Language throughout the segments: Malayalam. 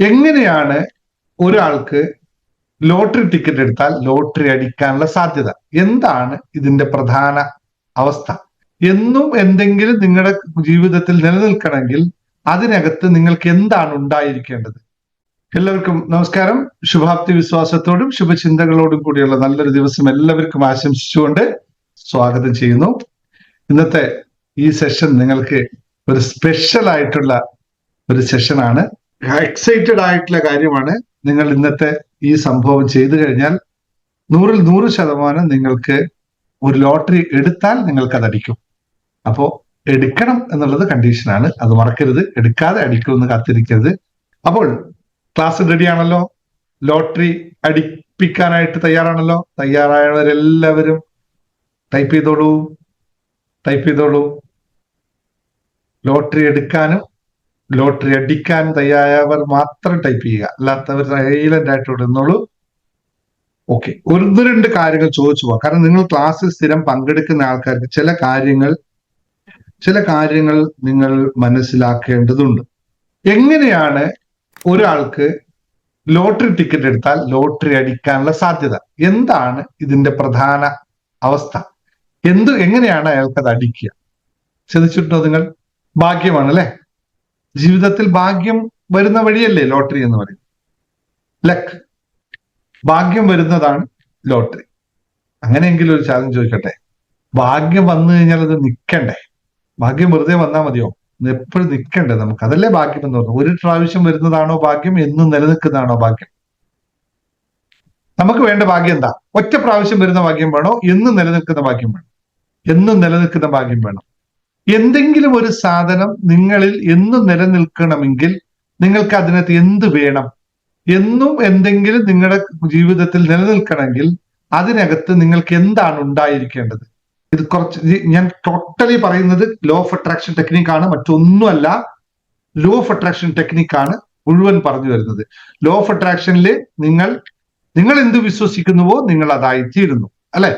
എങ്ങനെയാണ് ഒരാൾക്ക് ലോട്ടറി ടിക്കറ്റ് എടുത്താൽ ലോട്ടറി അടിക്കാനുള്ള സാധ്യത? എന്താണ് ഇതിന്റെ പ്രധാന അവസ്ഥ? എന്നും എന്തെങ്കിലും നിങ്ങളുടെ ജീവിതത്തിൽ നിലനിൽക്കണമെങ്കിൽ അതിനകത്ത് നിങ്ങൾക്ക് എന്താണ് ഉണ്ടായിരിക്കേണ്ടത്? എല്ലാവർക്കും നമസ്കാരം. ശുഭാപ്തി വിശ്വാസത്തോടും ശുഭചിന്തകളോടും കൂടിയുള്ള നല്ലൊരു ദിവസം എല്ലാവർക്കും ആശംസിച്ചുകൊണ്ട് സ്വാഗതം ചെയ്യുന്നു. ഇന്നത്തെ ഈ സെഷൻ നിങ്ങൾക്ക് ഒരു സ്പെഷ്യൽ ആയിട്ടുള്ള ഒരു സെഷനാണ് എക്സൈറ്റഡ് ആയിട്ടുള്ള കാര്യമാണ് നിങ്ങൾ ഇന്നത്തെ ഈ സംഭവം ചെയ്തു കഴിഞ്ഞാൽ നൂറിൽ നൂറ് ശതമാനം നിങ്ങൾക്ക് ഒരു ലോട്ടറി എടുത്താൽ നിങ്ങൾക്ക് അത് അടിക്കും അപ്പോ എടുക്കണം എന്നുള്ളത് കണ്ടീഷനാണ് അത് മറക്കരുത്. എടുക്കാതെ അടിക്കുമെന്ന് കാത്തിരിക്കരുത്. അപ്പോൾ ക്ലാസ് റെഡി ആണല്ലോ? ലോട്ടറി അടിപ്പിക്കാനായിട്ട് തയ്യാറാണല്ലോ? തയ്യാറായവരെല്ലാവരും ടൈപ്പ് ചെയ്തോളൂ. ടൈപ്പ് ചെയ്തോളൂ. ലോട്ടറി എടുക്കാനും ലോട്ടറി അടിക്കാൻ തയ്യാറായവർ മാത്രം ടൈപ്പ് ചെയ്യുക. അല്ലാത്തവർ സൈലന്റ് ആയിട്ട് ഇടുന്നുള്ളൂ. ഓക്കെ ഒന്ന് രണ്ട് കാര്യങ്ങൾ ചോദിച്ചു പോവാം. കാരണം നിങ്ങൾ ക്ലാസ്സിൽ സ്ഥിരം പങ്കെടുക്കുന്ന ആൾക്കാർക്ക് ചില കാര്യങ്ങൾ ചില കാര്യങ്ങൾ നിങ്ങൾ മനസ്സിലാക്കേണ്ടതുണ്ട്. എങ്ങനെയാണ് ഒരാൾക്ക് ലോട്ടറി ടിക്കറ്റ് എടുത്താൽ ലോട്ടറി അടിക്കാനുള്ള സാധ്യത? എന്താണ് ഇതിന്റെ പ്രധാന അവസ്ഥ? എന്ത് എങ്ങനെയാണ് അയാൾക്ക് അത് അടിക്കുക? ശ്രദ്ധിച്ചിട്ടുണ്ടോ നിങ്ങൾ? ഭാഗ്യമാണ് അല്ലെ? ജീവിതത്തിൽ ഭാഗ്യം വരുന്ന വഴിയല്ലേ ലോട്ടറി എന്ന് പറയുന്നത്? ലക്ക് ഭാഗ്യം വരുന്നതാണ് ലോട്ടറി. അങ്ങനെയെങ്കിലും ഒരു ചാലഞ്ച് ചോദിക്കട്ടെ. ഭാഗ്യം വന്നു കഴിഞ്ഞാൽ അത് നിൽക്കണ്ടേ ഭാഗ്യം വെറുതെ വന്നാൽ മതിയോ? എപ്പോഴും നിൽക്കണ്ടേ നമുക്ക്? അതല്ലേ ഭാഗ്യം എന്ന് പറഞ്ഞു ഒരു പ്രാവശ്യം വരുന്നതാണോ ഭാഗ്യം? എന്നും നിലനിൽക്കുന്നതാണോ ഭാഗ്യം? നമുക്ക് വേണ്ട ഭാഗ്യം എന്താ? ഒറ്റ പ്രാവശ്യം വരുന്ന ഭാഗ്യം വേണോ? എന്നും നിലനിൽക്കുന്ന ഭാഗ്യം വേണം? എന്നും നിലനിൽക്കുന്ന ഭാഗ്യം വേണം? എന്തെങ്കിലും ഒരു സാധനം നിങ്ങളിൽ എന്നും നിലനിൽക്കണമെങ്കിൽ നിങ്ങൾക്ക് അതിനകത്ത് എന്ത് വേണം? എന്നും എന്തെങ്കിലും നിങ്ങളുടെ ജീവിതത്തിൽ നിലനിൽക്കണമെങ്കിൽ അതിനകത്ത് നിങ്ങൾക്ക് എന്താണ് ഉണ്ടായിരിക്കേണ്ടത്? ഇത് കുറച്ച് ഞാൻ ടോട്ടലി പറയുന്നത് ലോ ഓഫ് അട്രാക്ഷൻ ടെക്നിക്കാണ് മറ്റൊന്നുമല്ല ലോ ഓഫ് അട്രാക്ഷൻ ടെക്നിക്കാണ് മുഴുവൻ പറഞ്ഞു വരുന്നത്. ലോ ഓഫ് അട്രാക്ഷനിൽ നിങ്ങൾ നിങ്ങൾ എന്ത് വിശ്വസിക്കുന്നുവോ നിങ്ങൾ അതായിത്തീരുന്നു അല്ലെ?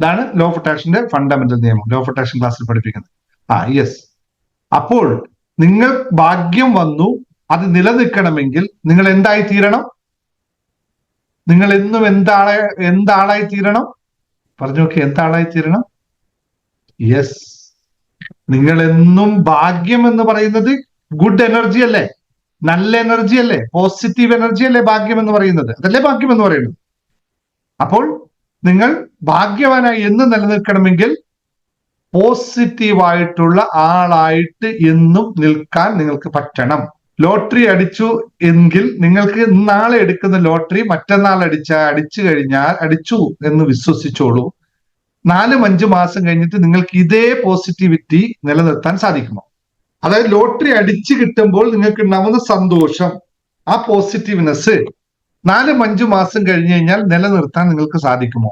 ഇതാണ് ലോ ഓഫ് അട്രാക്ഷന്റെ ഫണ്ടമെന്റൽ നിയമം. ലോ ഓഫ് അട്രാക്ഷൻ ക്ലാസ്സിൽ പഠിപ്പിക്കുന്നത്. ആ യെസ് അപ്പോൾ നിങ്ങൾ ഭാഗ്യം വന്നു അത് നിലനിൽക്കണമെങ്കിൽ നിങ്ങൾ എന്തായി തീരണം? നിങ്ങൾ എന്നും എന്താള എന്താളായി തീരണം? പറഞ്ഞു നോക്കി എന്താളായി തീരണം? യെസ് നിങ്ങൾ എന്നും ഭാഗ്യം എന്ന് പറയുന്നത് ഗുഡ് എനർജി അല്ലേ? നല്ല എനർജി അല്ലേ? പോസിറ്റീവ് എനർജി അല്ലേ ഭാഗ്യം എന്ന് പറയുന്നത്? അതല്ലേ ഭാഗ്യം എന്ന് പറയുന്നത്? അപ്പോൾ നിങ്ങൾ ഭാഗ്യവാനായി എന്ന് നിലനിൽക്കണമെങ്കിൽ പോസിറ്റീവായിട്ടുള്ള ആളായിട്ട് എന്നും നിൽക്കാൻ നിങ്ങൾക്ക് പറ്റണം. ലോട്ടറി അടിച്ചു എങ്കിൽ നിങ്ങൾക്ക് നാളെ എടുക്കുന്ന ലോട്ടറി മറ്റന്നാൾ അടിച്ച അടിച്ചു കഴിഞ്ഞാൽ അടിച്ചു എന്ന് വിശ്വസിച്ചോളൂ. നാലും അഞ്ചു മാസം കഴിഞ്ഞിട്ട് നിങ്ങൾക്ക് ഇതേ പോസിറ്റിവിറ്റി നിലനിർത്താൻ സാധിക്കുമോ? അതായത് ലോട്ടറി അടിച്ചു കിട്ടുമ്പോൾ നിങ്ങൾക്ക് ഉണ്ടാവുന്ന സന്തോഷം ആ പോസിറ്റീവ്നെസ് നാലും അഞ്ചു മാസം കഴിഞ്ഞു കഴിഞ്ഞാൽ നിലനിർത്താൻ നിങ്ങൾക്ക് സാധിക്കുമോ?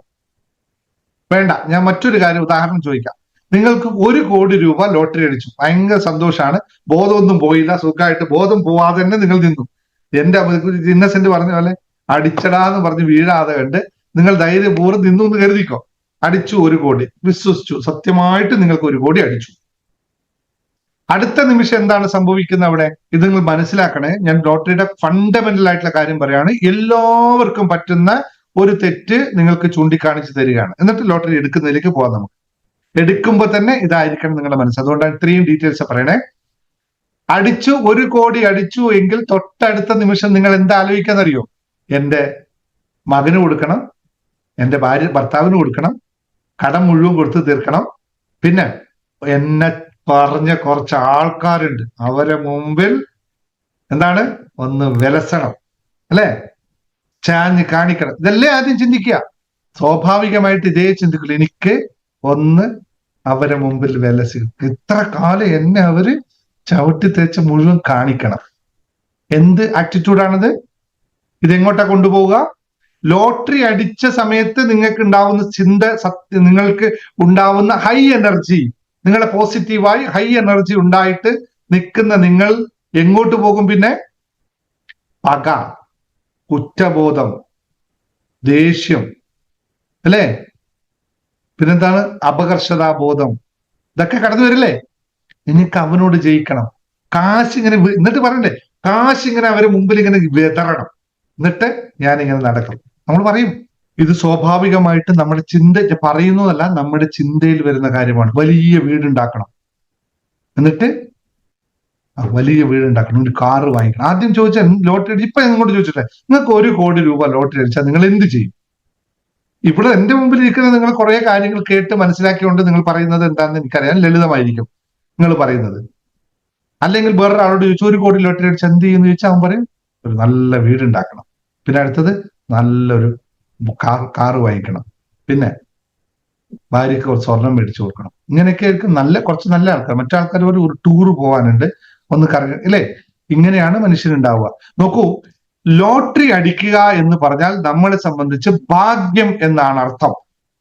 വേണ്ട ഞാൻ മറ്റൊരു കാര്യം ഉദാഹരണം ചോദിക്കാം. നിങ്ങൾക്ക് ഒരു കോടി രൂപ ലോട്ടറി അടിച്ചു. ഭയങ്കര സന്തോഷമാണ് ബോധമൊന്നും പോയില്ല. സുഖമായിട്ട് ബോധം പോവാതെ തന്നെ നിങ്ങൾ നിന്നു. എന്റെ ഇന്നസെന്റ് പറഞ്ഞ പോലെ അടിച്ചടാന്ന് പറഞ്ഞ് വീഴാതെ കണ്ട് നിങ്ങൾ ധൈര്യപൂർവം നിന്നു എന്ന് കരുതിക്കോ? അടിച്ചു ഒരു കോടി. വിശ്വസിച്ചു. സത്യമായിട്ട് നിങ്ങൾക്ക് ഒരു കോടി അടിച്ചു. അടുത്ത നിമിഷം എന്താണ് സംഭവിക്കുന്നത് അവിടെ? ഇത് നിങ്ങൾ മനസ്സിലാക്കണേ. ഞാൻ ലോട്ടറിയുടെ ഫണ്ടമെന്റൽ ആയിട്ടുള്ള കാര്യം പറയാണ്. എല്ലാവർക്കും പറ്റുന്ന ഒരു തെറ്റ് നിങ്ങൾക്ക് ചൂണ്ടിക്കാണിച്ചു തരികയാണ്. എന്നിട്ട് ലോട്ടറി എടുക്കുന്നതിലേക്ക് പോകാം നമുക്ക്. എടുക്കുമ്പോൾ തന്നെ ഇതായിരിക്കണം നിങ്ങളുടെ മനസ്സ്. അതുകൊണ്ടാണ് ഇത്രയും ഡീറ്റെയിൽസ് പറയണേ. അടിച്ചു ഒരു കോടി അടിച്ചു എങ്കിൽ തൊട്ടടുത്ത നിമിഷം നിങ്ങൾ എന്താ ആലോചിക്കാന്നറിയോ? എന്റെ മകന് കൊടുക്കണം എന്റെ ഭാര്യ ഭർത്താവിന് കൊടുക്കണം കടം മുഴുവൻ കൊടുത്ത് തീർക്കണം. പിന്നെ എന്നെ പറഞ്ഞ കുറച്ച് ആൾക്കാരുണ്ട്. അവരെ മുമ്പിൽ എന്താണ്? ഒന്ന് വിലസണം. അല്ലെ? ചാഞ്ഞ് കാണിക്കണം. ഇതല്ലേ ആദ്യം ചിന്തിക്കുക. സ്വാഭാവികമായിട്ട് ഇതേ ചിന്തിക്കുള്ളൂ. എനിക്ക് ഒന്ന് അവരെ മുമ്പിൽ വിലസി ഇത്ര കാലം എന്നെ അവർ ചവിട്ടി തേച്ച് മുഴുവൻ കാണിക്കണം. എന്ത് ആറ്റിറ്റ്യൂഡാണിത് ഇതെങ്ങോട്ടാ കൊണ്ടുപോവുക? ലോട്ടറി അടിച്ച സമയത്ത് നിങ്ങൾക്ക് ഉണ്ടാവുന്ന ചിന്ത നിങ്ങൾക്ക് ഉണ്ടാവുന്ന ഹൈ എനർജി നിങ്ങളെ പോസിറ്റീവായി ഹൈ എനർജി ഉണ്ടായിട്ട് നിൽക്കുന്ന നിങ്ങൾ എങ്ങോട്ട് പോകും പിന്നെ? പക കുറ്റബോധം ദേഷ്യം അല്ലേ? പിന്നെന്താണ്? അപകർഷതാബോധം. ഇതൊക്കെ കടന്നു വരില്ലേ? എനിക്ക് അവനോട് ജയിക്കണം. കാശ് ഇങ്ങനെ എന്നിട്ട് പറയണ്ടേ? കാശ് ഇങ്ങനെ അവരെ മുമ്പിൽ ഇങ്ങനെ വിതറണം. എന്നിട്ട് ഞാൻ ഇങ്ങനെ നടക്കും. നമ്മൾ പറയും ഇത് സ്വാഭാവികമായിട്ട് നമ്മുടെ ചിന്ത പറയുന്നതല്ല നമ്മുടെ ചിന്തയിൽ വരുന്ന കാര്യമാണ്. വലിയ വീടുണ്ടാക്കണം. എന്നിട്ട് വലിയ വീടുണ്ടാക്കണം. ഒരു കാറ് വാങ്ങിക്കണം. ആദ്യം ചോദിച്ചാൽ ലോട്ടറി അടിച്ച് ഇപ്പൊ ഇങ്ങോട്ട് ചോദിച്ചിട്ടെ നിങ്ങൾക്ക് ഒരു കോടി രൂപ ലോട്ടറി അടിച്ചാൽ നിങ്ങൾ എന്ത് ചെയ്യും? ഇവിടെ എന്റെ മുമ്പിൽ ഇരിക്കുന്ന നിങ്ങൾ കുറെ കാര്യങ്ങൾ കേട്ട് മനസ്സിലാക്കിക്കൊണ്ട് നിങ്ങൾ പറയുന്നത് എന്താണെന്ന് എനിക്കറിയാം ലളിതമായിരിക്കും നിങ്ങൾ പറയുന്നത്. അല്ലെങ്കിൽ വേറൊരാളോട് ചോദിച്ചു ഒരു കോടി ലോട്ടറി അടിച്ച് എന്ത് ചെയ്യുന്നു ചോദിച്ചാൽ അവൻ പറയും ഒരു നല്ല വീടുണ്ടാക്കണം. പിന്നെ അടുത്തത് നല്ലൊരു കാർ കാറ് വാങ്ങിക്കണം. പിന്നെ ഭാര്യയ്ക്ക് കുറച്ച് സ്വർണം മേടിച്ചു കൊടുക്കണം. ഇങ്ങനെയൊക്കെ ആയിരിക്കും നല്ല കുറച്ച് നല്ല ആൾക്കാർ. മറ്റാൾക്കാർ ഒരു ടൂർ പോകാനുണ്ട് ഒന്ന് കറങ്ങ അല്ലേ ഇങ്ങനെയാണ് മനുഷ്യനുണ്ടാവുക നോക്കൂ ലോട്ടറി അടിക്കുക എന്ന് പറഞ്ഞാൽ നമ്മളെ സംബന്ധിച്ച് ഭാഗ്യം എന്നാണ് അർത്ഥം.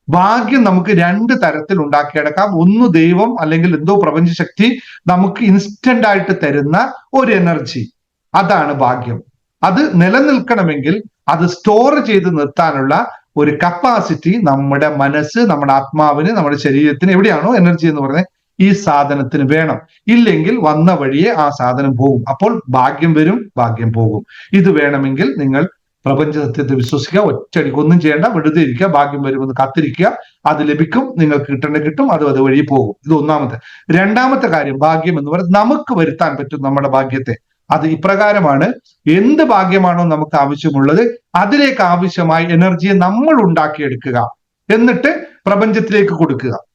ഭാഗ്യം നമുക്ക് രണ്ട് തരത്തിൽ ഉണ്ടാക്കിയെടുക്കാം. ഒന്ന് ദൈവം അല്ലെങ്കിൽ എന്തോ പ്രപഞ്ചശക്തി നമുക്ക് ഇൻസ്റ്റന്റ് ആയിട്ട് തരുന്ന ഒരു എനർജി അതാണ് ഭാഗ്യം. അത് നിലനിൽക്കണമെങ്കിൽ അത് സ്റ്റോർ ചെയ്ത് നിർത്താനുള്ള ഒരു കപ്പാസിറ്റി നമ്മുടെ മനസ്സ് നമ്മുടെ ആത്മാവിന് നമ്മുടെ ശരീരത്തിന് എവിടെയാണോ എനർജി എന്ന് പറയുന്നത്? ഈ സാധനത്തിന് വേണം. ഇല്ലെങ്കിൽ വന്ന വഴിയെ ആ സാധനം പോകും. അപ്പോൾ ഭാഗ്യം വരും ഭാഗ്യം പോകും. ഇത് വേണമെങ്കിൽ നിങ്ങൾ പ്രപഞ്ച സത്യത്തെ വിശ്വസിക്കുക ഒറ്റടിക്ക് ഒന്നും ചെയ്യേണ്ട വെറുതെ ഇരിക്കുക ഭാഗ്യം വരുമെന്ന് കാത്തിരിക്കുക. അത് ലഭിക്കും നിങ്ങൾക്ക് കിട്ടേണ്ട കിട്ടും അത് അത് വഴി പോകും. ഇത് ഒന്നാമത്തെ. രണ്ടാമത്തെ കാര്യം ഭാഗ്യം എന്ന് പറയുന്നത് നമുക്ക് വരുത്താൻ പറ്റും നമ്മുടെ ഭാഗ്യത്തെ. അത് ഇപ്രകാരമാണ് എന്ത് ഭാഗ്യമാണോ നമുക്ക് ആവശ്യമുള്ളത് അതിലേക്ക് ആവശ്യമായ എനർജിയെ നമ്മൾ ഉണ്ടാക്കിയെടുക്കുക. എന്നിട്ട് പ്രപഞ്ചത്തിലേക്ക് കൊടുക്കുക.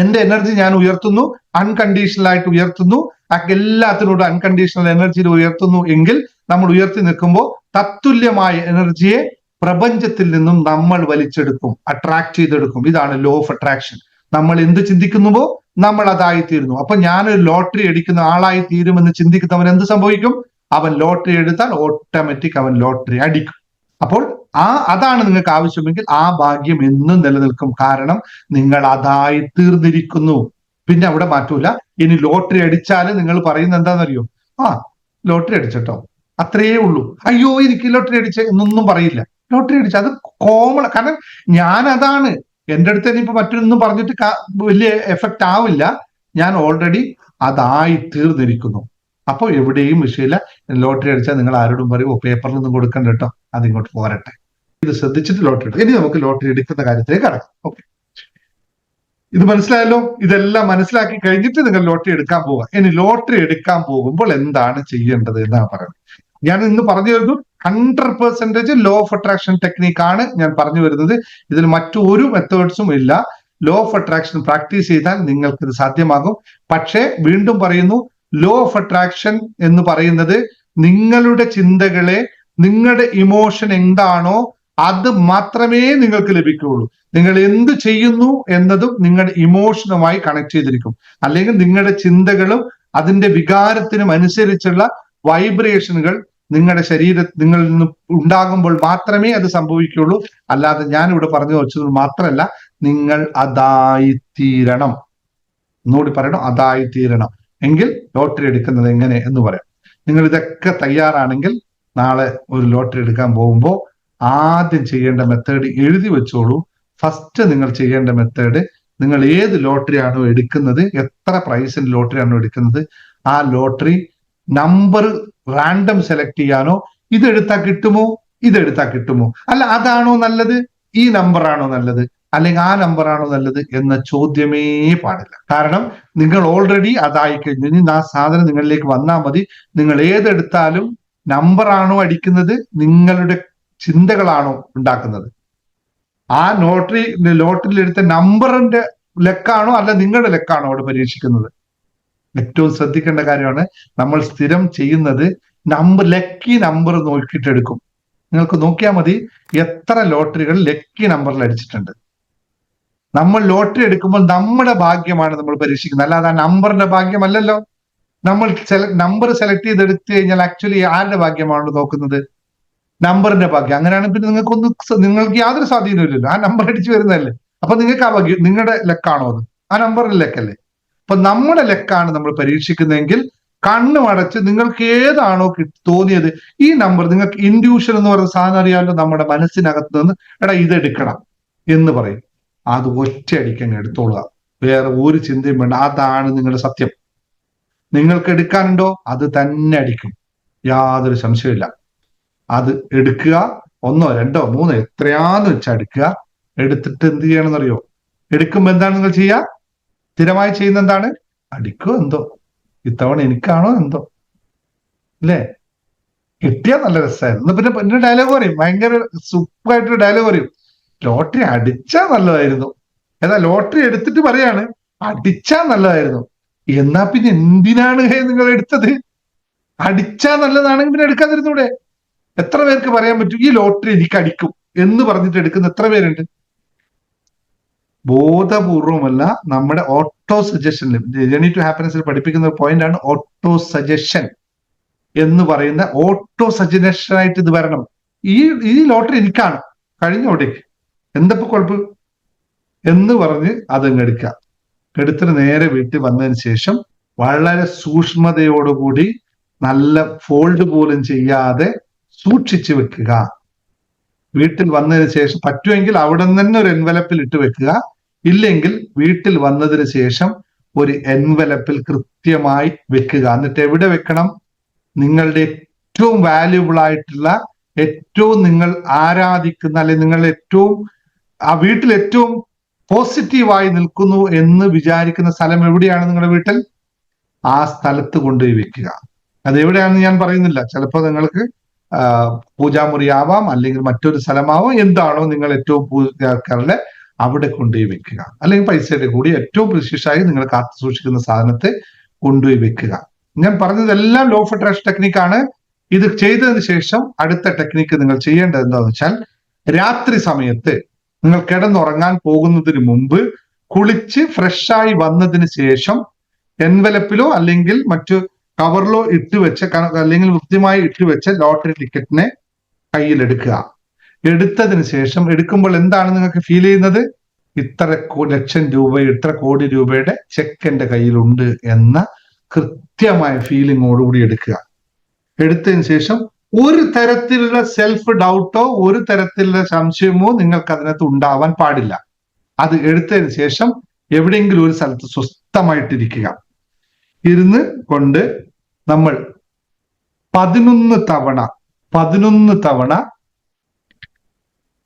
എന്റെ എനർജി ഞാൻ ഉയർത്തുന്നു അൺകണ്ടീഷണൽ ആയിട്ട് ഉയർത്തുന്നു. എല്ലാത്തിനോടും അൺകണ്ടീഷണൽ എനർജിയിൽ ഉയർത്തുന്നു എങ്കിൽ നമ്മൾ ഉയർത്തി നിൽക്കുമ്പോൾ തത്തുല്യമായ എനർജിയെ പ്രപഞ്ചത്തിൽ നിന്നും നമ്മൾ വലിച്ചെടുക്കും അട്രാക്ട് ചെയ്തെടുക്കും. ഇതാണ് ലോ ഓഫ് അട്രാക്ഷൻ നമ്മൾ എന്ത് ചിന്തിക്കുന്നുവോ നമ്മൾ അതായി തീരുന്നു അപ്പൊ ഞാനൊരു ലോട്ടറി അടിക്കുന്ന ആളായി തീരുമെന്ന് ചിന്തിക്കുന്നവൻ എന്ത് സംഭവിക്കും? അവൻ ലോട്ടറി എടുത്താൽ ഓട്ടോമാറ്റിക് അവൻ ലോട്ടറി അടിക്കും. അപ്പോൾ ആ അതാണ് നിങ്ങൾക്ക് ആവശ്യമെങ്കിൽ ആ ഭാഗ്യം എന്നും നിലനിൽക്കും. കാരണം നിങ്ങൾ അതായി തീർന്നിരിക്കുന്നു. പിന്നെ അവിടെ മാറ്റൂല. ഇനി ലോട്ടറി അടിച്ചാൽ നിങ്ങൾ പറയുന്നത് എന്താണെന്നറിയോ? ആ ലോട്ടറി അടിച്ചിട്ടോ. അത്രയേ ഉള്ളൂ. അയ്യോ എനിക്ക് ലോട്ടറി അടിച്ച എന്നൊന്നും പറയില്ല. ലോട്ടറി അടിച്ച അത് കോമൺ കാരണം ഞാൻ അതാണ് എന്റെ അടുത്ത് ഇനിയിപ്പോ മറ്റൊന്നും പറഞ്ഞിട്ട് വലിയ എഫക്റ്റ് ആവില്ല. ഞാൻ ഓൾറെഡി അതായി തീർന്നിരിക്കുന്നു. അപ്പോൾ എവിടെയും വിഷയമില്ല. ലോട്ടറി അടിച്ചാൽ നിങ്ങൾ ആരോടും പറയും പേപ്പറിൽ നിന്നും കൊടുക്കണ്ട കേട്ടോ അതിങ്ങോട്ട് പോരട്ടെ. ഇത് ശ്രദ്ധിച്ചിട്ട് ലോട്ടറി എടുക്കും. ഇനി നമുക്ക് ലോട്ടറി എടുക്കുന്ന കാര്യത്തിലേക്ക് കടക്കാം. ഓക്കെ ഇത് മനസ്സിലായല്ലോ? ഇതെല്ലാം മനസ്സിലാക്കി കഴിഞ്ഞിട്ട് നിങ്ങൾ ലോട്ടറി എടുക്കാൻ പോവുക. ഇനി ലോട്ടറി എടുക്കാൻ പോകുമ്പോൾ എന്താണ് ചെയ്യേണ്ടത് എന്നാണ് പറയുന്നത്. ഞാൻ ഇന്ന് പറഞ്ഞു വരുന്നു hundred percentage law of attraction ആണ് ഞാൻ പറഞ്ഞു വരുന്നത്. ഇതിൽ മറ്റൊരു മെത്തേഡ്സും ഇല്ല. ലോ ഓഫ് അട്രാക്ഷൻ പ്രാക്ടീസ് ചെയ്താൽ നിങ്ങൾക്ക് ഇത് സാധ്യമാകും. പക്ഷേ വീണ്ടും പറയുന്നു ലോ ഓഫ് അട്രാക്ഷൻ എന്ന് പറയുന്നത് നിങ്ങളുടെ ചിന്തകളെ നിങ്ങളുടെ ഇമോഷൻ എന്താണോ അത് മാത്രമേ നിങ്ങൾക്ക് ലഭിക്കുകയുള്ളൂ. നിങ്ങൾ എന്ത് ചെയ്യുന്നു എന്നതും നിങ്ങളുടെ ഇമോഷനുമായി കണക്ട് ചെയ്തിരിക്കും. അല്ലെങ്കിൽ നിങ്ങളുടെ ചിന്തകളും അതിന്റെ വികാരത്തിനും അനുസരിച്ചുള്ള വൈബ്രേഷനുകൾ നിങ്ങളുടെ ശരീര നിങ്ങളിൽ നിന്ന് ഉണ്ടാകുമ്പോൾ മാത്രമേ അത് സംഭവിക്കുകയുള്ളൂ. അല്ലാതെ ഞാൻ ഇവിടെ പറഞ്ഞു വെച്ചത് മാത്രമല്ല നിങ്ങൾ അതായിത്തീരണം. എന്നോട് പറയണം? അതായിത്തീരണം. എങ്കിൽ ലോട്ടറി എടുക്കുന്നത് എങ്ങനെ എന്ന് പറയാം. നിങ്ങൾ ഇതൊക്കെ തയ്യാറാണെങ്കിൽ നാളെ ഒരു ലോട്ടറി എടുക്കാൻ പോകുമ്പോൾ ആദ്യം ചെയ്യേണ്ട മെത്തേഡ് എഴുതി വെച്ചോളൂ. ഫസ്റ്റ് നിങ്ങൾ ചെയ്യേണ്ട മെത്തേഡ് നിങ്ങൾ ഏത് ലോട്ടറി ആണോ എടുക്കുന്നത് എത്ര പ്രൈസിന് ലോട്ടറി ആണോ എടുക്കുന്നത് ആ ലോട്ടറി നമ്പർ റാൻഡം സെലക്ട് ചെയ്യാനോ ഇതെടുത്താൽ കിട്ടുമോ ഇതെടുത്താൽ കിട്ടുമോ? അല്ല അതാണോ നല്ലത്? ഈ നമ്പർ ആണോ നല്ലത്? അല്ലെങ്കിൽ ആ നമ്പർ ആണോ നല്ലത് എന്ന ചോദ്യമേ പാടില്ല. കാരണം നിങ്ങൾ ഓൾറെഡി അതായി കഴിഞ്ഞു. ഇനി ആ സാധനം നിങ്ങളിലേക്ക് വന്നാൽ മതി. നിങ്ങൾ ഏതെടുത്താലും നമ്പറാണോ അടിക്കുന്നത് നിങ്ങളുടെ ചിന്തകളാണോ ഉണ്ടാക്കുന്നത്? ആ ലോട്ടറി ലോട്ടറിയിൽ എടുത്ത നമ്പറിന്റെ ലെക്കാണോ അല്ല നിങ്ങളുടെ ലെക്കാണോ അവിടെ പരീക്ഷിക്കുന്നത്? ഏറ്റവും ശ്രദ്ധിക്കേണ്ട കാര്യമാണ് നമ്മൾ സ്ഥിരം ചെയ്യുന്നത് നമ്പർ ലക്കി നമ്പർ നോക്കിയിട്ടെടുക്കും നിങ്ങൾക്ക് നോക്കിയാൽ മതി എത്ര ലോട്ടറികൾ ലക്കി നമ്പറിൽ അടിച്ചിട്ടുണ്ട്. നമ്മൾ ലോട്ടറി എടുക്കുമ്പോൾ നമ്മുടെ ഭാഗ്യമാണ് നമ്മൾ പരീക്ഷിക്കുന്നത്. അല്ലാതെ ആ നമ്പറിന്റെ ഭാഗ്യമല്ലല്ലോ. നമ്മൾ നമ്പർ സെലക്ട് ചെയ്തെടുത്തു കഴിഞ്ഞാൽ ആക്ച്വലി ആരുടെ ഭാഗ്യമാണ് നോക്കുന്നത്? നമ്പറിന്റെ ഭാഗ്യം. അങ്ങനെയാണെങ്കിൽ പിന്നെ നിങ്ങൾക്കൊന്നും നിങ്ങൾക്ക് യാതൊരു സ്വാധീനമില്ലല്ലോ ആ നമ്പർ അടിച്ചു വരുന്നതല്ലേ. അപ്പൊ നിങ്ങൾക്ക് ആ ഭാഗ്യം നിങ്ങളുടെ ലെക്കാണോ അത്? ആ നമ്പറിന്റെ ലെക്കല്ലേ. അപ്പൊ നമ്മുടെ ലെക്കാണ് നമ്മൾ പരീക്ഷിക്കുന്നതെങ്കിൽ കണ്ണ് അടച്ച് നിങ്ങൾക്ക് ഏതാണോ തോന്നിയത് ഈ നമ്പർ നിങ്ങൾക്ക് ഇൻഡ്യൂഷൻ എന്ന് പറയുന്ന സാധനം അറിയാമല്ലോ നമ്മുടെ മനസ്സിനകത്ത് നിന്ന്. എടാ ഇതെടുക്കണം എന്ന് പറയും. അത് ഒറ്റയടിക്കങ്ങ് എടുത്തോളുക. വേറെ ഒരു ചിന്തയും വേണ്ട. അതാണ് നിങ്ങളുടെ സത്യം. നിങ്ങൾക്ക് എടുക്കാനുണ്ടോ? അത് തന്നെ അടിക്കും. യാതൊരു സംശയമില്ല അത് എടുക്കുക. ഒന്നോ രണ്ടോ മൂന്നോ എത്രയാന്ന് വെച്ചാൽ എടുക്കുക. എടുത്തിട്ട് എന്ത് ചെയ്യണമെന്നറിയോ? എടുക്കുമ്പോ എന്താണ് നിങ്ങൾ ചെയ്യുക? സ്ഥിരമായി ചെയ്യുന്ന എന്താണ്? അടിക്കോ എന്തോ? ഇത്തവണ എനിക്കാണോ എന്തോ? അല്ലേ? കിട്ടിയാൽ നല്ല രസമായിരുന്നു പിന്നെ പിന്നെ ഡയലോഗ് പറയും. ഭയങ്കര സൂപ്പറായിട്ടൊരു ഡയലോഗ് പറയും. ലോട്ടറി അടിച്ചാൽ നല്ലതായിരുന്നു. എന്നാ ലോട്ടറി എടുത്തിട്ട് പറയാണ് അടിച്ചാൽ നല്ലതായിരുന്നു. എന്നാ പിന്നെ എന്തിനാണ് നിങ്ങൾ എടുത്തത്? അടിച്ചാൽ നല്ലതാണെങ്കിൽ പിന്നെ എടുക്കാതിരുന്നൂടെ? എത്ര പേർക്ക് പറയാൻ പറ്റും? ഈ ലോട്ടറി എനിക്ക് അടിക്കും എന്ന് പറഞ്ഞിട്ട് എടുക്കുന്ന എത്ര പേരുണ്ട്? ബോധപൂർവമല്ല നമ്മുടെ ഓട്ടോ സജഷനിൽ ജേണി ടു ഹാപ്പിനെസ്സിൽ പഠിപ്പിക്കുന്ന ഒരു പോയിന്റ് ആണ് ഓട്ടോ സജഷൻ എന്ന് പറയുന്ന ഓട്ടോ സജഷനായിട്ട് ഇത് വരണം. ഈ ഈ ലോട്ടറി എനിക്കാണ്. കഴിഞ്ഞ ഓടേക്ക്. എന്തപ്പോ കുഴപ്പം? എന്ന് പറഞ്ഞ് അതങ്ങ് എടുക്കുക. എടുത്തിട്ട് നേരെ വീട്ടിൽ വന്നതിന് ശേഷം വളരെ സൂക്ഷ്മതയോടുകൂടി നല്ല ഫോൾഡ് പോലും ചെയ്യാതെ സൂക്ഷിച്ചു വെക്കുക. വീട്ടിൽ വന്നതിന് ശേഷം പറ്റുമെങ്കിൽ അവിടെ തന്നെ ഒരു എൻവലപ്പിൽ ഇട്ട് വെക്കുക. ഇല്ലെങ്കിൽ വീട്ടിൽ വന്നതിന് ശേഷം ഒരു എൻവലപ്പിൽ കൃത്യമായി വെക്കുക. എന്നിട്ട് എവിടെ വെക്കണം? നിങ്ങളുടെ ഏറ്റവും വാല്യുബിൾ ആയിട്ടുള്ള ഏറ്റവും നിങ്ങൾ ആരാധിക്കുന്ന അല്ലെങ്കിൽ നിങ്ങൾ ഏറ്റവും ആ വീട്ടിൽ ഏറ്റവും പോസിറ്റീവായി നിൽക്കുന്നു എന്ന് വിചാരിക്കുന്ന സ്ഥലം എവിടെയാണ് നിങ്ങളുടെ വീട്ടിൽ? ആ സ്ഥലത്ത് കൊണ്ടുപോയി വെക്കുക. അത് എവിടെയാണെന്ന് ഞാൻ പറയുന്നില്ല. ചിലപ്പോൾ നിങ്ങൾക്ക് പൂജാമുറി ആവാം അല്ലെങ്കിൽ മറ്റൊരു സ്ഥലമാവാം. എന്താണോ നിങ്ങൾ ഏറ്റവും പൂജാക്കാരുടെ അവിടെ കൊണ്ടുപോയി വെക്കുക. അല്ലെങ്കിൽ പൈസയുടെ കൂടി ഏറ്റവും പ്രശിഷായി നിങ്ങൾ കാത്തു സൂക്ഷിക്കുന്ന സാധനത്തെ കൊണ്ടുപോയി വെക്കുക. ഞാൻ പറഞ്ഞതെല്ലാം ലോ ഓഫ് ടെക്നിക്കാണ് ഇത് ചെയ്തതിന് ശേഷം അടുത്ത ടെക്നിക്ക് നിങ്ങൾ ചെയ്യേണ്ടത് എന്താണെന്ന് വെച്ചാൽ രാത്രി സമയത്ത് നിങ്ങൾ കിടന്നുറങ്ങാൻ പോകുന്നതിന് മുമ്പ് കുളിച്ച് ഫ്രഷായി വന്നതിന് ശേഷം എൻവലപ്പിലോ അല്ലെങ്കിൽ മറ്റു കവറിലോ ഇട്ട് വെച്ച അല്ലെങ്കിൽ കൃത്യമായി ഇട്ട് വെച്ച ലോട്ടറി ടിക്കറ്റിനെ കയ്യിലെടുക്കുക. എടുത്തതിന് ശേഷം എടുക്കുമ്പോൾ എന്താണ് നിങ്ങൾക്ക് ഫീൽ ചെയ്യുന്നത്? ഇത്ര ലക്ഷം രൂപ ഇത്ര കോടി രൂപയുടെ ചെക്ക് എന്റെ കയ്യിലുണ്ട് എന്ന കൃത്യമായ ഫീലിങ്ങോടുകൂടി എടുക്കുക. എടുത്തതിന് ശേഷം ഒരു തരത്തിലുള്ള സെൽഫ് ഡൗട്ടോ ഒരു തരത്തിലുള്ള സംശയമോ നിങ്ങൾക്ക് അതിനകത്ത് ഉണ്ടാവാൻ പാടില്ല. അത് എടുത്തതിന് ശേഷം എവിടെയെങ്കിലും ഒരു സ്ഥലത്ത് സ്വസ്ഥമായിട്ടിരിക്കുക. ഇരുന്ന് കൊണ്ട് നമ്മൾ പതിനൊന്ന് തവണ പതിനൊന്ന് തവണ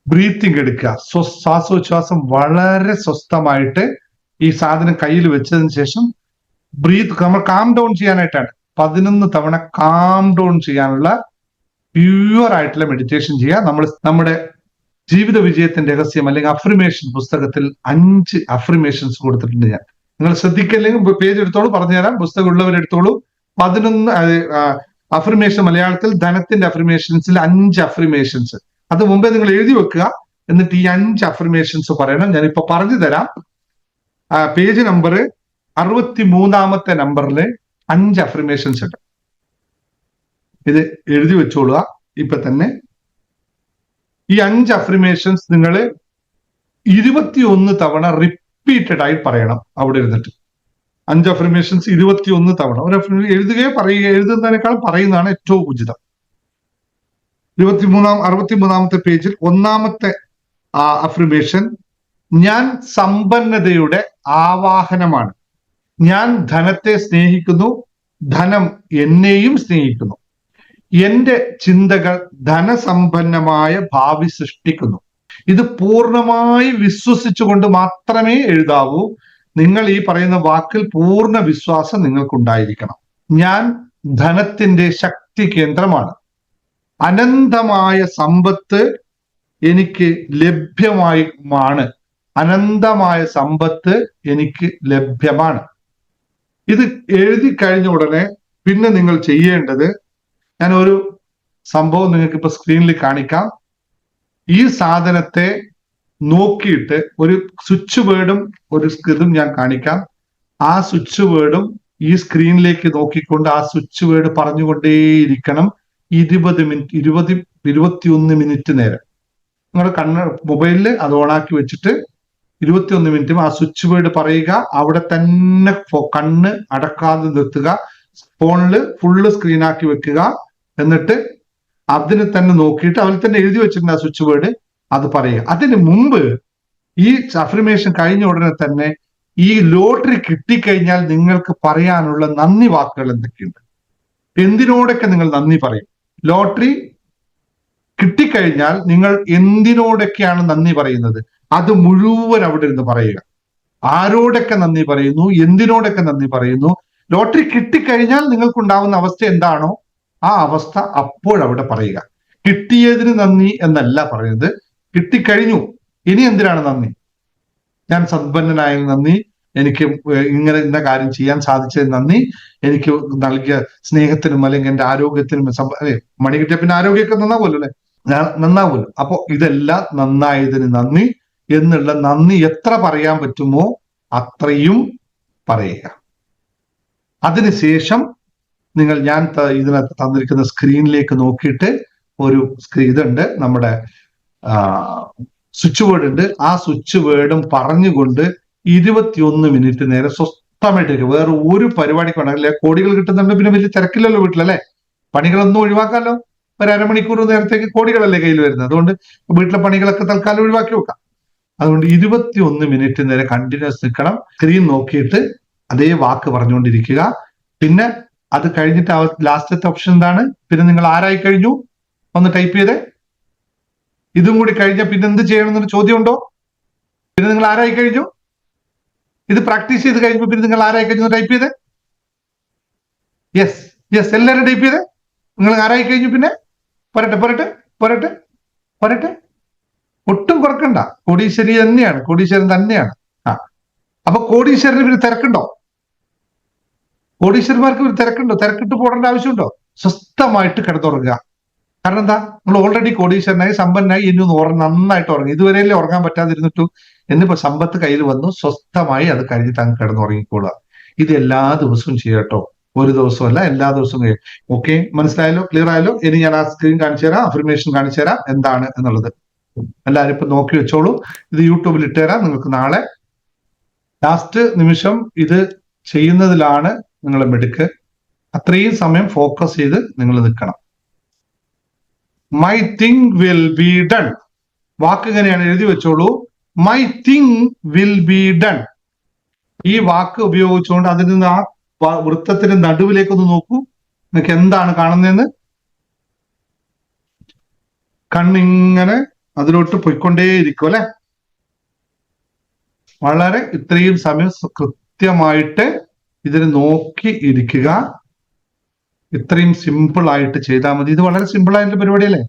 ബ്രീത്തിങ് എടുക്കുക. സ്വ ശ്വാസോച്ഛ്വാസം വളരെ സ്വസ്ഥമായിട്ട് ഈ സാധനം കയ്യിൽ വെച്ചതിന് ശേഷം ബ്രീത്ത് നമ്മൾ കാം ഡൗൺ ചെയ്യാനായിട്ടാണ്. പതിനൊന്ന് തവണ കാം ഡൗൺ ചെയ്യാനുള്ള പ്യുവർ ആയിട്ടുള്ള മെഡിറ്റേഷൻ ചെയ്യുക. നമ്മൾ നമ്മുടെ ജീവിത വിജയത്തിന്റെ രഹസ്യം അല്ലെങ്കിൽ അഫ്രിമേഷൻ പുസ്തകത്തിൽ അഞ്ച് അഫ്രിമേഷൻസ് കൊടുത്തിട്ടുണ്ട് ഞാൻ. നിങ്ങൾ ശ്രദ്ധിക്കല്ലെങ്കിൽ പേജ് എടുത്തോളൂ പറഞ്ഞുതരാം. പുസ്തകം ഉള്ളവരെടുത്തോളൂ പതിനൊന്ന് അഫർമേഷൻ മലയാളത്തിൽ ധനത്തിന്റെ അഫർമേഷൻസിൽ അഞ്ച് അഫർമേഷൻസ് അത് മുമ്പേ നിങ്ങൾ എഴുതി വെക്കുക. എന്നിട്ട് ഈ അഞ്ച് അഫർമേഷൻസ് പറയണം. ഞാനിപ്പോ പറഞ്ഞു തരാം പേജ് നമ്പർ അറുപത്തി മൂന്നാമത്തെ നമ്പറിൽ അഞ്ച് അഫർമേഷൻസ് ഉണ്ട് ഇത് എഴുതി വെച്ചോളുക. ഇപ്പൊ തന്നെ. ഈ അഞ്ച് അഫർമേഷൻസ് നിങ്ങൾ ഇരുപത്തിയൊന്ന് തവണ റിപ്പീറ്റഡ് ആയി പറയണം അവിടെ ഇരുന്നിട്ട്. അഞ്ച് അഫർമേഷൻസ് ഇരുപത്തിയൊന്ന് തവണ. ഒരു അഫർമേഷൻ എഴുതുകയോ പറയുക എഴുതുന്നതിനേക്കാൾ പറയുന്നതാണ് ഏറ്റവും ഉചിതം. ഇരുപത്തിമൂന്നാം അറുപത്തിമൂന്നാമത്തെ പേജിൽ ഒന്നാമത്തെ അഫർമേഷൻ ഞാൻ സമ്പന്നതയുടെ ആവാഹനമാണ്. ഞാൻ ധനത്തെ സ്നേഹിക്കുന്നു ധനം എന്നെയും സ്നേഹിക്കുന്നു. എന്റെ ചിന്തകൾ ധനസമ്പന്നമായ ഭാവി സൃഷ്ടിക്കുന്നു. ഇത് പൂർണമായി വിശ്വസിച്ചുകൊണ്ട് മാത്രമേ എഴുതാവൂ. നിങ്ങൾ ഈ പറയുന്ന വാക്കിൽ പൂർണ വിശ്വാസം നിങ്ങൾക്കുണ്ടായിരിക്കണം. ഞാൻ ധനത്തിന്റെ ശക്തി കേന്ദ്രമാണ്. അനന്തമായ സമ്പത്ത് എനിക്ക് ലഭ്യമായുമാണ്. അനന്തമായ സമ്പത്ത് എനിക്ക് ലഭ്യമാണ്. ഇത് എഴുതി കഴിഞ്ഞ ഉടനെ പിന്നെ നിങ്ങൾ ചെയ്യേണ്ടത് ഞാൻ ഒരു സംഭവം നിങ്ങൾക്ക് ഇപ്പൊ സ്ക്രീനിൽ കാണിക്കാം. ഈ സാധനത്തെ നോക്കിയിട്ട് ഒരു സ്വിച്ച് വേർഡും ഒരു ഇതും ഞാൻ കാണിക്കാം. ആ സ്വിച്ച് വേർഡും ഈ സ്ക്രീനിലേക്ക് നോക്കിക്കൊണ്ട് ആ സ്വിച്ച് വേർഡ് പറഞ്ഞുകൊണ്ടേയിരിക്കണം ഇരുപത് മിനിറ്റ് ഇരുപത് ഇരുപത്തിയൊന്ന് മിനിറ്റ് നേരം. നിങ്ങളുടെ കണ്ണ് മൊബൈലിൽ അത് ഓണാക്കി വെച്ചിട്ട് ഇരുപത്തിയൊന്ന് മിനിറ്റും ആ സ്വിച്ച് വേർഡ് പറയുക അവിടെ തന്നെ കണ്ണ് അടക്കാതെ നിർത്തുക ഫോണിൽ ഫുള്ള് സ്ക്രീനാക്കി വെക്കുക എന്നിട്ട് അതിന് തന്നെ നോക്കിയിട്ട് അവൻ തന്നെ എഴുതി വെച്ചിട്ടുണ്ട് ആ സ്വിച്ച് ബോർഡ് അത് പറയുക. അതിന് മുമ്പ് ഈ അഫർമേഷൻ കഴിഞ്ഞ ഉടനെ തന്നെ ഈ ലോട്ടറി കിട്ടിക്കഴിഞ്ഞാൽ നിങ്ങൾക്ക് പറയാനുള്ള നന്ദി വാക്കുകൾ എന്തൊക്കെയുണ്ട്? എന്തിനോടൊക്കെ നിങ്ങൾ നന്ദി പറയും? ലോട്ടറി കിട്ടിക്കഴിഞ്ഞാൽ നിങ്ങൾ എന്തിനോടൊക്കെയാണ് നന്ദി പറയുന്നത്? അത് മുഴുവൻ അവിടെ ഇരുന്ന് പറയുക. ആരോടൊക്കെ നന്ദി പറയുന്നു? എന്തിനോടൊക്കെ നന്ദി പറയുന്നു? ലോട്ടറി കിട്ടിക്കഴിഞ്ഞാൽ നിങ്ങൾക്കുണ്ടാവുന്ന അവസ്ഥ എന്താണോ ആ അവസ്ഥ അപ്പോഴവിടെ പറയുക. കിട്ടിയതിന് നന്ദി എന്നല്ല പറയുന്നത്. കിട്ടിക്കഴിഞ്ഞു. ഇനി എന്തിനാണ് നന്ദി? ഞാൻ സമ്പന്നനായതിന് നന്ദി. എനിക്ക് ഇങ്ങനെ ഇന്ന കാര്യം ചെയ്യാൻ സാധിച്ചതിന് നന്ദി. എനിക്ക് നൽകിയ സ്നേഹത്തിനും അല്ലെങ്കിൽ എന്റെ ആരോഗ്യത്തിനും മണി കിട്ടിയ പിന്നെ ആരോഗ്യമൊക്കെ നന്നാവുമല്ലോ അല്ലെ? നന്നാവുമല്ലോ. അപ്പൊ ഇതെല്ലാം നന്നായതിന് നന്ദി എന്നുള്ള നന്ദി എത്ര പറയാൻ പറ്റുമോ അത്രയും പറയുക. അതിനുശേഷം നിങ്ങൾ ഞാൻ ഇതിനകത്ത് തന്നിരിക്കുന്ന സ്ക്രീനിലേക്ക് നോക്കിയിട്ട് ഒരു സ്ക്രീ ഇതുണ്ട് നമ്മുടെ സ്വിച്ച് വേർഡ് ഉണ്ട്. ആ സ്വിച്ച് വേർഡും പറഞ്ഞുകൊണ്ട് ഇരുപത്തിയൊന്ന് മിനിറ്റ് നേരെ സ്വസ്ഥമായിട്ടിരിക്കും വേറെ ഒരു പരിപാടിക്ക് വേണമെങ്കിൽ കോടികൾ കിട്ടുന്നുണ്ട് പിന്നെ വലിയ തിരക്കില്ലല്ലോ വീട്ടിലല്ലേ? പണികളൊന്നും ഒഴിവാക്കാമല്ലോ ഒരു അരമണിക്കൂർ നേരത്തേക്ക് കോടികളല്ലേ കയ്യിൽ വരുന്നത്? അതുകൊണ്ട് വീട്ടിലെ പണികളൊക്കെ തൽക്കാലം ഒഴിവാക്കി വെക്കാം. അതുകൊണ്ട് ഇരുപത്തിയൊന്ന് മിനിറ്റ് നേരെ കണ്ടിന്യൂസ് നിൽക്കണം. സ്ക്രീൻ നോക്കിയിട്ട് അതേ വാക്ക് പറഞ്ഞുകൊണ്ടിരിക്കുക. പിന്നെ അത് കഴിഞ്ഞിട്ട് ലാസ്റ്റത്തെ ഓപ്ഷൻ എന്താണ്? പിന്നെ നിങ്ങൾ ആരായി കഴിഞ്ഞു? ഒന്ന് ടൈപ്പ് ചെയ്തേ. ഇതും കൂടി കഴിഞ്ഞാൽ പിന്നെ എന്ത് ചെയ്യണം എന്നൊരു ചോദ്യമുണ്ടോ? പിന്നെ നിങ്ങൾ ആരായി കഴിഞ്ഞു? ഇത് പ്രാക്ടീസ് ചെയ്ത് കഴിഞ്ഞപ്പോൾ പിന്നെ നിങ്ങൾ ആരായി കഴിഞ്ഞു ടൈപ്പ് ചെയ്തേ. യെസ് യെസ് എല്ലാവരും ടൈപ്പ് ചെയ്തേ. നിങ്ങൾ ആരായി കഴിഞ്ഞു പിന്നെ? പോരട്ടെ പോരട്ടെ പോരട്ടെ പോരട്ടെ. ഒട്ടും കുറക്കണ്ട. കോടീശ്വരി തന്നെയാണ്. കോടീശ്വരൻ തന്നെയാണ്. ആ. അപ്പൊ കോടീശ്വരന് പിന്നെ തിരക്കുണ്ടോ? കോടീശ്വരന്മാർക്ക് ഒരു തിരക്കുണ്ടോ? തിരക്കിട്ട് പോടേണ്ട ആവശ്യമുണ്ടോ? സ്വസ്ഥമായിട്ട് കിടന്നുറങ്ങുക. കാരണം എന്താ? നമ്മൾ ഓൾറെഡി കോടീശ്വരനായി സമ്പന്നനായി ഇനി ഒന്ന് ഉറങ്ങ നന്നായിട്ട് ഉറങ്ങി. ഇതുവരെയല്ലേ ഉറങ്ങാൻ പറ്റാതിരുന്നിട്ടു? എന്നിപ്പോ സമ്പത്ത് കയ്യിൽ വന്നു സ്വസ്ഥമായി അത് കഴിഞ്ഞിട്ട് അങ്ങ് കിടന്നുറങ്ങിക്കൂടുക. ഇത് എല്ലാ ദിവസവും ചെയ്യട്ടോ ഒരു ദിവസമല്ല എല്ലാ ദിവസവും കഴിയും ഓക്കെ മനസ്സിലായല്ലോ? ക്ലിയർ ആയല്ലോ? ഇനി ഞാൻ ആ സ്ക്രീൻ കാണിച്ചു തരാം അഫർമേഷൻ കാണിച്ചു തരാം എന്താണ് എന്നുള്ളത്. എല്ലാവരും ഇപ്പൊ നോക്കി വെച്ചോളൂ. ഇത് യൂട്യൂബിൽ ഇട്ടുതരാം നിങ്ങൾക്ക് നാളെ ലാസ്റ്റ് നിമിഷം ഇത് ചെയ്യുന്നതിലാണ് നിങ്ങൾ മിടുക്ക്. അത്രയും സമയം ഫോക്കസ് ചെയ്ത് നിങ്ങൾ നിൽക്കണം. My thing will be done വാക്ക് ഇങ്ങനെയാണ് എഴുതി വെച്ചോളൂ. My thing will be done ഈ വാക്ക് ഉപയോഗിച്ചുകൊണ്ട് അതിൽ നിന്ന് ആ വൃത്തത്തിന്റെ നടുവിലേക്കൊന്ന് നോക്കൂ. നിങ്ങൾക്ക് എന്താണ് കാണുന്നതെന്ന്? കണ്ണിങ്ങനെ അതിലോട്ട് പൊയ്ക്കൊണ്ടേയിരിക്കും അല്ലെ? വളരെ ഇത്രയും സമയം കൃത്യമായിട്ട് ഇതിനെ നോക്കി ഇരിക്കുക. ഇത്രയും സിമ്പിൾ ആയിട്ട് ചെയ്താൽ മതി. ഇത് വളരെ സിമ്പിൾ ആയിട്ടുള്ള പരിപാടിയല്ലേ?